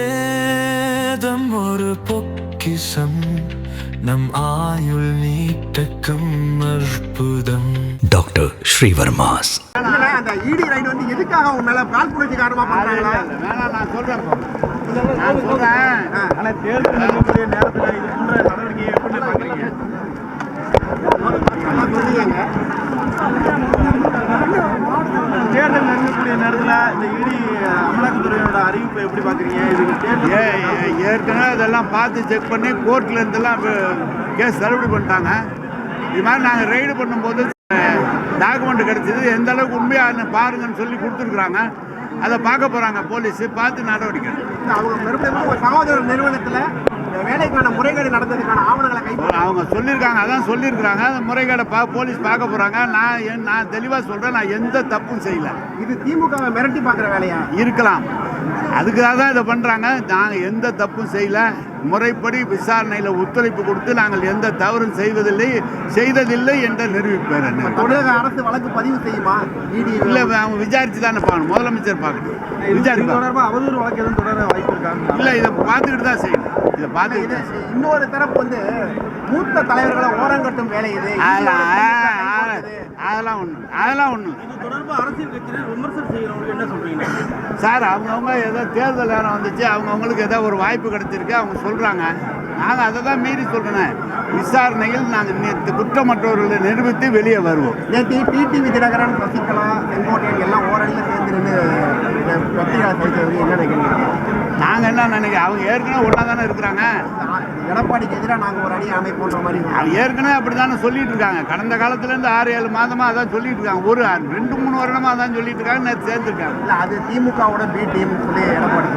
ஆயுர்வேதம் ஒரு பொக்கிசம் நம் ஆயுள் நீட்டக்கும் அற்புதம். டாக்டர் ஸ்ரீவர்மாஸ். அந்த இடி ரைடு வந்து எதுக்காக உன் மேல காழ்ப்புணர்ச்சி காரணமா பண்றாங்களா? வேணாம் நான் சொல்றேன். நான் சொல்றேன். ஆனா தேர்தல் நெருங்கக்கூடிய நேரத்துல இது போன்ற நடவடிக்கையை எப்படி பாக்குறீங்க அதான் சொல்றீங்க தேர்தல் நெருங்கக்கூடிய நேரத்துல இந்த இடி அமலாக்கத்துறையோட அறிவிப்பை எப்படி பாக்குறீங்க இதுக்கு ஏற்கனவே அதெல்லாம் பார்த்து செக் பண்ணி கோர்ட்ல இருந்தெல்லாம் கேஸ் தள்ளுபடி பண்ணிட்டாங்க. இது மாதிரி நாங்கள் ரைடு பண்ணும்போது டாக்குமெண்ட் கிடைச்சது. எந்த அளவுக்கு உண்மையாக பாருங்கன்னு சொல்லி கொடுத்துருக்குறாங்க. அதை பார்க்க போறாங்க போலீஸ். பார்த்து நடவடிக்கை. அவங்க மறுபடியும் உங்க சகோதர நிறுவனத்துல வேலைக்கான முறைகேடு நடந்ததுக்கான ஆவணங்களை கைப்பற்ற அவங்க சொல்லியிருக்காங்க அதான் சொல்லியிருக்கிறாங்க. அந்த முறைகேடை பா போலீஸ் பார்க்க போகிறாங்க நான் நான் தெளிவாக சொல்கிறேன் நான் எந்த தப்பும் செய்யல. இது திமுகவை மிரட்டி பாக்குற வேலையா? இருக்கலாம். அதுக்காக தான் இதை பண்ணுறாங்க நாங்கள் எந்த தப்பும் செய்யல. முறைப்படி விசாரணையில் ஒத்துழைப்பு கொடுத்து நாங்கள் எந்த தவறும் செய்வதில்லை செய்ததில்லை என்ற நிரூபிப்பேன் தமிழக அரசு வழக்கு பதிவு செய்யுமா? இல்லை அவங்க விசாரிச்சு தானே பார்க்கணும். முதலமைச்சர் பார்க்கணும். விசாரிப்பாங்க தொடர்பா அவதூறு வழக்கு எதுவும் தொடர வாய்ப்பு இருக்காங்க இல்லை இதை பார்த்துக்கிட்டு தான் செய்யணும். இதை செய்யணும். இன்னொரு தரப்பு வந்து மூத்த தலைவர்களை ஓரங்கட்டும் வேலை இது. அதெல்லாம் ஒன்று அதெல்லாம் ஒன்று தொடர்பா அரசியல் கட்சியினர் விமர்சனம் செய்யறவங்களுக்கு என்ன சொல்றீங்க? சார் அவங்கவுங்க ஏதோ தேர்தல் நேரம் வந்துச்சு அவங்கவுங்களுக்கு ஏதோ ஒரு வாய்ப்பு கிடைச்சிருக்கு அவங்க சொல்கிறாங்க நாங்கள் அதை தான் மீறி சொல்கிறேன் விசாரணையில் நாங்கள் குற்றமற்றவர்களை நிரூபித்து வெளியே வருவோம். நேற்று டிடிவி தினகரன் சசிகலா செங்கோட்டையன் எல்லாம் ஓரணியில் சேர்ந்து நின்று என்ன நினைக்கிறீங்க? நாங்கள் என்ன நினைக்கிறோம்? அவங்க ஏற்கனவே ஒன்றா தானே இருக்கிறாங்க? எடப்பாடிக்கு எதிராக நாங்கள் ஒரு அணி அமைப்போன்ற மாதிரி அவங்க ஏற்கனவே அப்படி தானே சொல்லிட்டு இருக்காங்க. கடந்த காலத்துலேருந்து ஆறு ஏழு மாதமாக அதான் சொல்லிட்டு இருக்காங்க. ஒரு ரெண்டு மூணு வருடமாக அதான் சொல்லிட்டு இருக்காங்க. நேற்று சேர்ந்துருக்காங்க. இல்லை அது திமுகவோட பி டீம் சொல்லி எடப்பாடி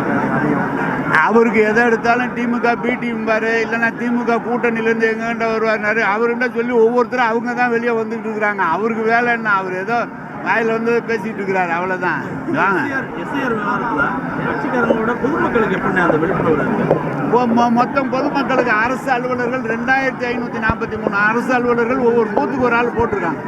அவருக்கு எதை எடுத்தாலும் திமுக பி டீம் பாரு. இல்லைன்னா திமுக கூட்டணியிலேருந்து எங்ககிட்ட வருவார் அவர்கிட்ட சொல்லி ஒவ்வொருத்தரும் அவங்க தான் வெளியே வந்துட்டு இருக்கிறாங்க. அவருக்கு வேலை என்ன? அவர் ஏதோ வாயில் வந்து பேசிட்டு இருக்கிறாரு அவ்வளோதான் வாங்க. எஸ்ஐஆர் கட்சிக்காரங்களோட பொதுமக்களுக்கு எப்படி அந்த விழிப்புணர்வு மொத்தம் பொதுமக்களுக்கு அரசு அலுவலர்கள் ரெண்டாயிரத்தி ஐநூற்றி நாற்பத்தி மூணு அரசு அலுவலர்கள் ஒவ்வொரு பூத்துக்கு ஒரு ஆள் போட்டிருக்காங்க.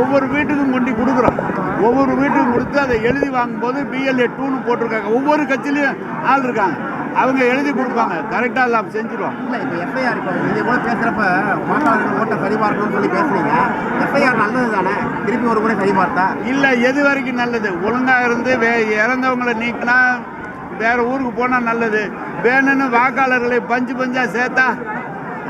ஒவ்வொரு வீட்டுக்கும் கொண்டு கொடுக்குறோம். ஒவ்வொரு வீட்டுக்கும் கொடுத்து அதை எழுதி வாங்கும்போது பிஎல்ஏ டூன்னு போட்டிருக்காங்க. ஒவ்வொரு கட்சியிலையும் ஆள் இருக்காங்க. அவங்க எழுதி கொடுப்பாங்க. கரெக்டாக எல்லாம் செஞ்சுருவாங்க. இல்லை இப்போ எஃப்ஐஆர் இப்போ இதே போல பேசுகிறப்ப வாக்காளர்கள் ஓட்டை சரிபார்க்கணும்னு சொல்லி பேசுறீங்க. எஃப்ஐஆர் நல்லது தானே திருப்பி ஒரு முறை சரிபார்த்தா? இல்லை எது வரைக்கும் நல்லது? ஒழுங்காக இருந்து வே இறந்தவங்களை நீக்கினா வேற ஊருக்கு போனால் நல்லது. வேணும்னு வாக்காளர்களை பஞ்சு பஞ்சா சேர்த்தா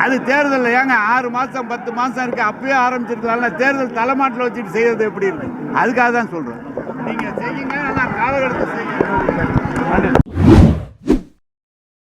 அது தேர்தலில். ஏங்க ஆறு மாதம் பத்து மாதம் இருக்குது அப்பயே ஆரம்பிச்சிருக்கலாம்ல. தேர்தல் தலைமாட்டில் வச்சுட்டு செய்யறது எப்படி இருக்கு? அதுக்காக தான் சொல்கிறேன் நீங்கள் செய்யுங்க ஆனால் காலகட்டத்தை செய்யுங்க.